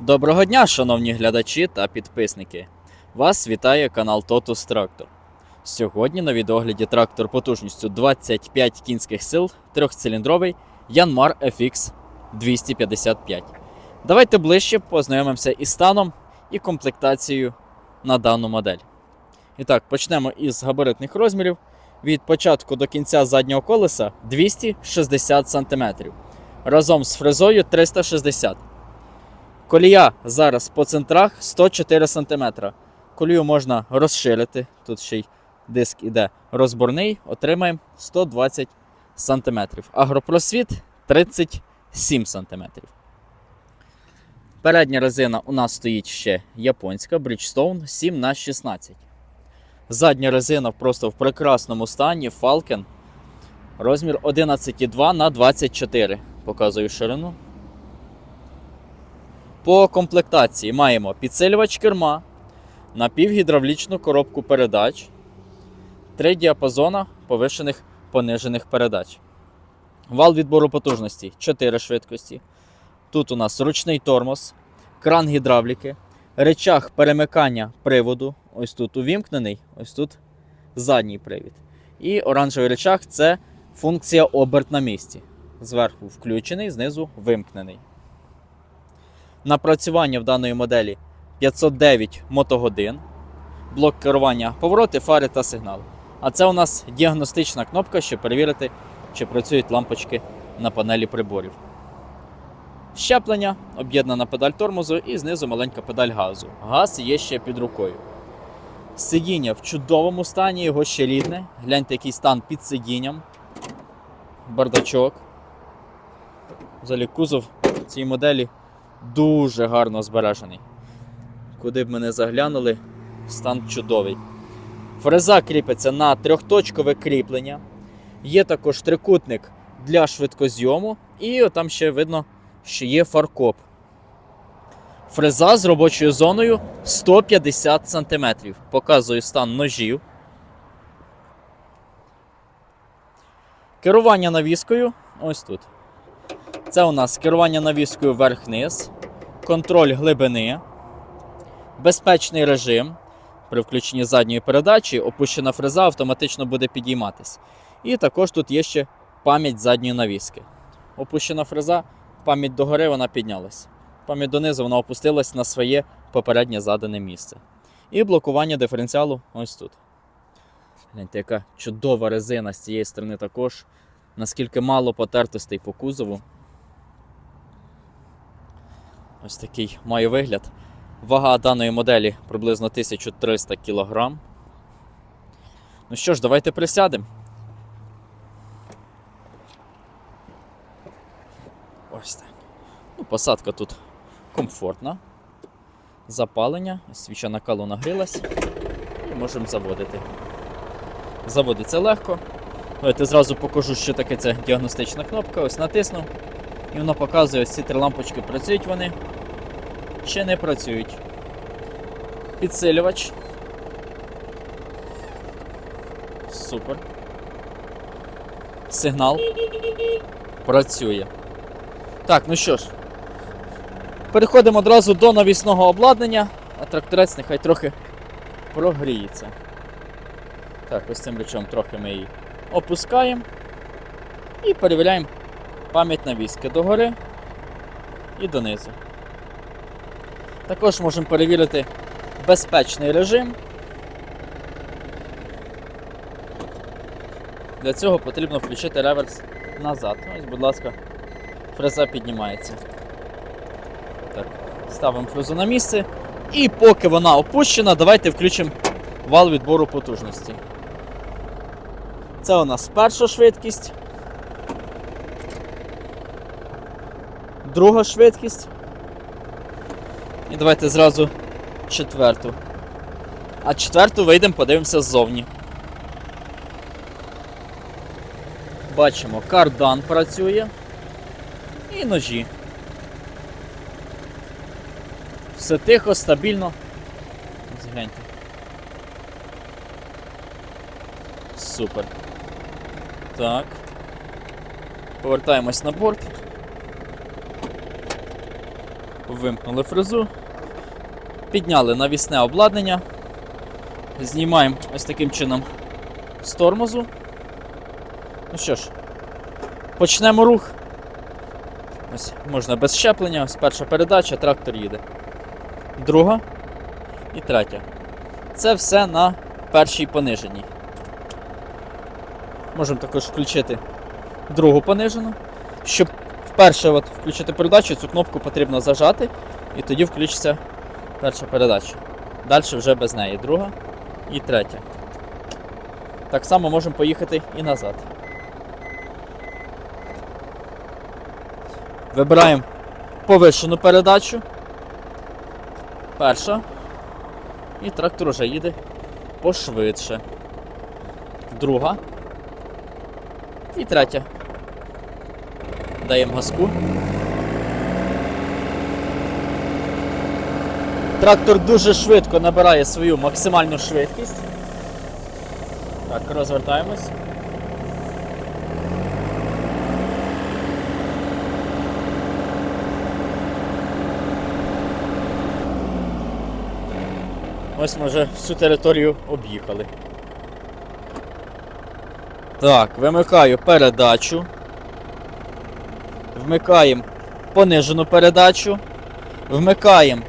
Доброго дня, шановні глядачі та підписники. Вас вітає канал Totus Tractor. Сьогодні на відогляді трактор потужністю 25 кінських сил, трьохциліндровий Yanmar FX 255. Давайте ближче познайомимося із станом і комплектацією на дану модель. І так, почнемо із габаритних розмірів. Від початку до кінця заднього колеса 260 см. Разом з фрезою 360 Колія зараз по центрах 104 см. Колію можна розширити. Тут ще й диск іде розборний, отримаємо 120 см. Агропросвіт 37 см. Передня резина у нас стоїть ще японська Bridgestone 7х16. Задня резина просто в прекрасному стані Falcon. Розмір 11,2 на 24. Показую ширину. По комплектації маємо підсилювач керма, напівгідравлічну коробку передач, три діапазона повишених понижених передач. Вал відбору потужності 4 швидкості. Тут у нас ручний тормоз, кран гідравліки, речах перемикання приводу. Ось тут увімкнений, ось тут задній привід. І оранжевий речах це функція оберт на місці. Зверху включений, знизу вимкнений. Напрацювання в даної моделі 509 мотогодин, блок керування повороти, фари та сигнал. А це у нас діагностична кнопка, щоб перевірити, чи працюють лампочки на панелі приборів. Щеплення, об'єднана педаль тормозу і знизу маленька педаль газу. Газ є ще під рукою. Сидіння в чудовому стані, його ще рідне. Гляньте, який стан під сидінням. Бардачок. Взагалі кузов цієї моделі дуже гарно збережений. Куди б ми не заглянули, стан чудовий. Фреза кріпиться на трьохточкове кріплення. Є також трикутник для швидкозйому, і там ще видно, що є фаркоп. Фреза з робочою зоною 150 см. Показую стан ножів. Керування навіскою ось тут. Це у нас керування навіскою вверх-вниз, контроль глибини, безпечний режим. При включенні задньої передачі опущена фреза автоматично буде підійматись. І також тут є ще пам'ять задньої навіски. Опущена фреза, пам'ять догори вона піднялась. Пам'ять донизу вона опустилась на своє попереднє задане місце. І блокування диференціалу ось тут. Гляньте, яка чудова резина з цієї сторони також. Наскільки мало потертостей по кузову. Ось такий має вигляд. Вага даної моделі приблизно 1300 кг. Ну що ж, давайте присядемо. Ось так. Ну, посадка тут комфортна. Запалення, свіча накалу нагрілась. І можемо заводити. Заводиться легко. Давайте зразу покажу, що таке ця діагностична кнопка. Ось натиснув. І воно показує, ось ці три лампочки працюють вони чи не працюють. Підсилювач. Супер. Сигнал. Працює. Так, ну що ж. Переходимо одразу до навісного обладнання, а тракторець нехай трохи прогріється. Так, ось цим речом трохи ми її опускаємо і перевіряємо пам'ять навіски догори і донизу. Також можемо перевірити безпечний режим. Для цього потрібно включити реверс назад. Ось, будь ласка, фреза піднімається. Так, Ставимо фрезу на місце. І поки вона опущена, давайте включимо вал відбору потужності. Це у нас перша швидкість. Друга швидкість. І давайте зразу четверту. А четверту вийдемо, подивимося ззовні. Бачимо, кардан працює. І ножі. Все тихо, стабільно. Згляньте. Супер. Так. Повертаємось на борт. Вимкнули фрезу. Підняли навісне обладнання. Знімаємо ось таким чином з тормозу. Ну що ж, почнемо рух. Ось можна без щеплення, ось перша передача, трактор їде. Друга і третя. Це все на першій пониженій. Можемо також включити другу понижену. Щоб вперше от включити передачу, цю кнопку потрібно зажати, і тоді включиться перша передача. Далі вже без неї. Друга і третя. Так само можемо поїхати і назад. Вибираємо повищену передачу. Перша. І трактор вже їде пошвидше. Друга. І третя. Даємо газку. Трактор дуже швидко набирає свою максимальну швидкість. Так, розвертаємось. Ось ми вже всю територію об'їхали. Так, вимикаю передачу. Вмикаємо понижену передачу. Вмикаємо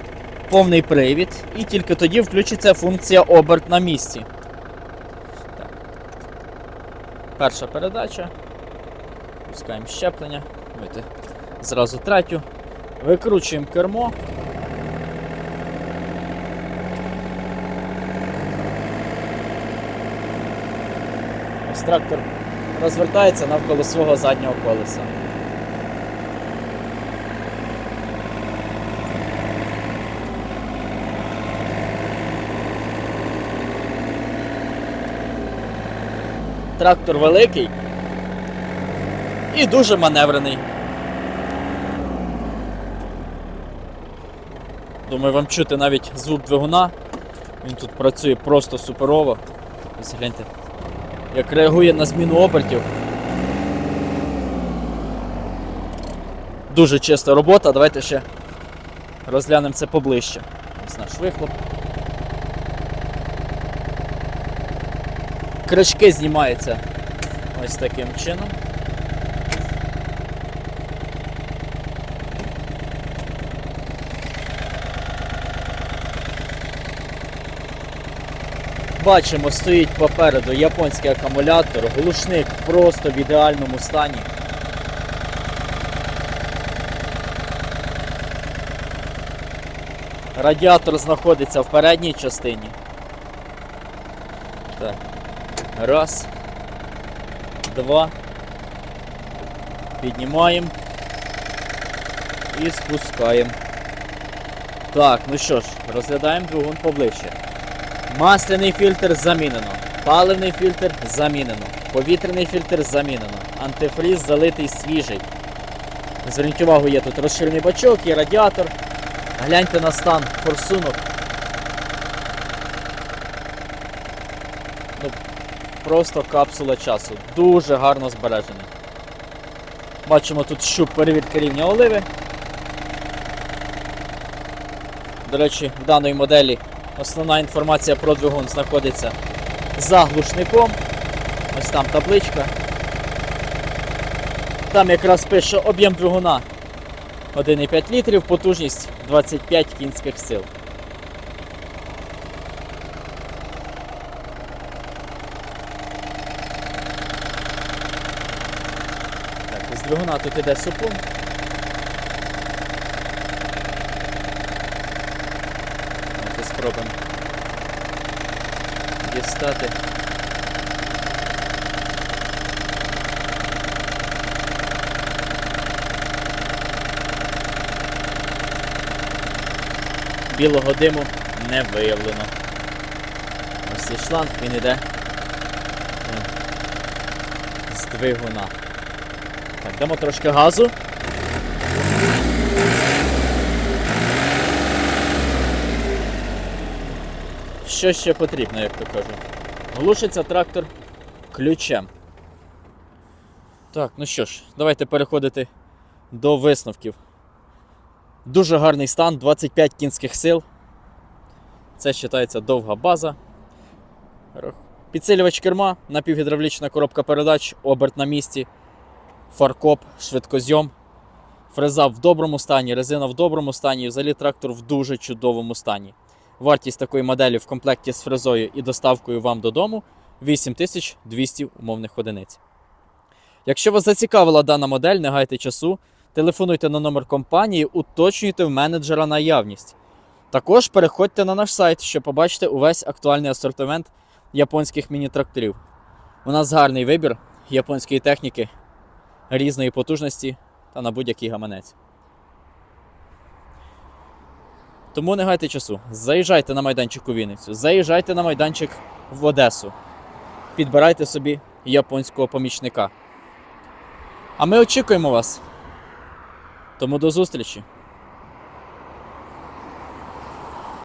повний привід. І тільки тоді включиться функція оберт на місці. Так. Перша передача. Пускаємо щеплення. Давайте зразу третю. Викручуємо кермо. Ось трактор розвертається навколо свого заднього колеса. Трактор великий і дуже маневрений. Думаю, вам чути навіть звук двигуна. Він тут працює просто суперово. Ось гляньте як реагує на зміну обертів. Дуже чиста робота, давайте ще розглянемо це поближче. Ось наш вихлоп. Кришки знімаються ось таким чином. Бачимо, стоїть попереду японський акумулятор, глушник просто в ідеальному стані. Радіатор знаходиться в передній частині. Так. Раз. Два. Піднімаємо. І спускаємо. Так, ну що ж, розглядаємо двигун поближче. Масляний фільтр замінено. Паливний фільтр замінено. Повітряний фільтр замінено. Антифріз залитий свіжий. Зверніть увагу, є тут розширений бачок, є радіатор. Гляньте на стан форсунок. Просто капсула часу. Дуже гарно збережений. Бачимо тут щуп перевірки рівня оливи. До речі, в даної моделі Основна інформація про двигун знаходиться за глушником. Ось там табличка. Там якраз пише об'єм двигуна 1,5 літрів, потужність 25 кінських сил. Так, із двигуна тут іде. Давайте спробуємо дістати. Білого диму не виявлено. Ось цей шланг, він іде е, з двигуна. Так, дамо трошки газу. Що ще потрібно, як то кажуть? Глушиться трактор ключем. Так, ну що ж, давайте переходити до висновків. Дуже гарний стан, 25 кінських сил. Це вважається довга база. Підсилювач керма, напівгідравлічна коробка передач, оберт на місці, фаркоп, швидкозйом. Фреза в доброму стані, резина в доброму стані, взагалі трактор в дуже чудовому стані. Вартість такої моделі в комплекті з фрезою і доставкою вам додому 8200 умовних одиниць. Якщо вас зацікавила дана модель, не гайте часу, телефонуйте на номер компанії, уточнюйте в менеджера наявність. Також переходьте на наш сайт, щоб побачити увесь актуальний асортимент японських міні-тракторів. У нас гарний вибір японської техніки різної потужності та на будь-який гаманець. Тому не гайте часу. Заїжджайте на майданчик у Вінницю, заїжджайте на майданчик в Одесу. Підбирайте собі японського помічника. А ми очікуємо вас. Тому до зустрічі!